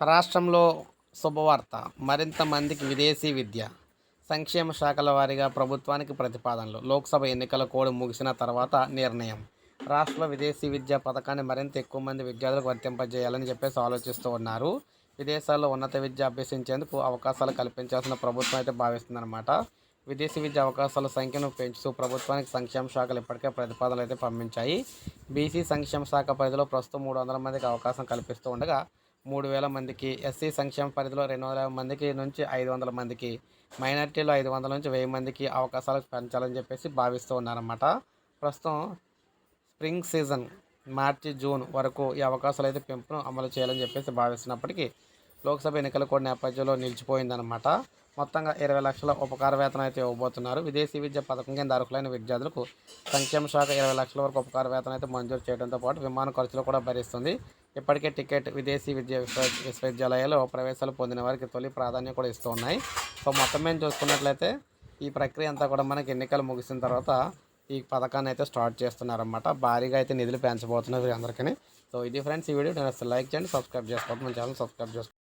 రాష్ట్రంలో శుభవార్త. మరింత మందికి విదేశీ విద్య. సంక్షేమ శాఖల వారీగా ప్రభుత్వానికి ప్రతిపాదనలు. లోక్సభ ఎన్నికల కోడ్ ముగిసిన తర్వాత నిర్ణయం. రాష్ట్రంలో విదేశీ విద్యా పథకాన్ని మరింత ఎక్కువ మంది విద్యార్థులకు వర్తింపజేయాలని చెప్పేసి ఆలోచిస్తూ ఉన్నారు. విదేశాల్లో ఉన్నత విద్య అభ్యసించేందుకు అవకాశాలు కల్పించాల్సిన ప్రభుత్వం అయితే భావిస్తుందన్నమాట. విదేశీ విద్య అవకాశాల సంఖ్యను పెంచుతూ ప్రభుత్వానికి సంక్షేమ శాఖలు ఇప్పటికే ప్రతిపాదనలు అయితే పంపించాయి. బీసీ సంక్షేమ శాఖ పరిధిలో ప్రస్తుతం మూడు వందల మందికి అవకాశం కల్పిస్తూ ఉండగా మూడు వేల మందికి ఎస్సీ సంక్షేమ పరిధిలో రెండు వందల యాభై మందికి నుంచి ఐదు వందల మందికి మైనార్టీలో ఐదు వందల నుంచి వెయ్యి మందికి అవకాశాలు పెంచాలని చెప్పేసి భావిస్తూ ఉన్నారన్నమాట. ప్రస్తుతం స్ప్రింగ్ సీజన్ మార్చి జూన్ వరకు ఈ అవకాశాలు అయితే పెంపును అమలు చేయాలని చెప్పేసి భావిస్తున్నప్పటికీ లోక్సభ ఎన్నికల కూడా నేపథ్యంలో నిలిచిపోయిందనమాట మొత్తంగా ఇరవై లక్షల ఉపకార వేతనం అయితే ఇవ్వబోతున్నారు. విదేశీ విద్య పథకం కింద అర్హులైన విద్యార్థులకు సంక్షేమ శాఖ ఇరవై లక్షల వరకు ఉపకార వేతనం అయితే మంజూరు చేయడంతో పాటు విమాన ఖర్చులు కూడా భరిస్తుంది. ఇప్పటికే టికెట్ విదేశీ విద్య విశ్వ విశ్వవిద్యాలయాల్లో ప్రవేశాలు పొందిన వారికి తొలి ప్రాధాన్యం కూడా ఇస్తూ ఉన్నాయి. సో మొత్తం మేము చూసుకున్నట్లయితే ఈ ప్రక్రియ అంతా కూడా మనకి ఎన్నికలు ముగిసిన తర్వాత ఈ పథకాన్ని అయితే స్టార్ట్ చేస్తున్నారన్నమాట. భారీగా అయితే నిధులు పెంచబోతున్నారు అందరికీ. సో ఇది ఫ్రెండ్స్ ఈ వీడియో. నేను లైక్ చేయండి సబ్స్క్రైబ్ చేసుకోండి మన ఛానల్ సబ్స్క్రైబ్ చేసుకోండి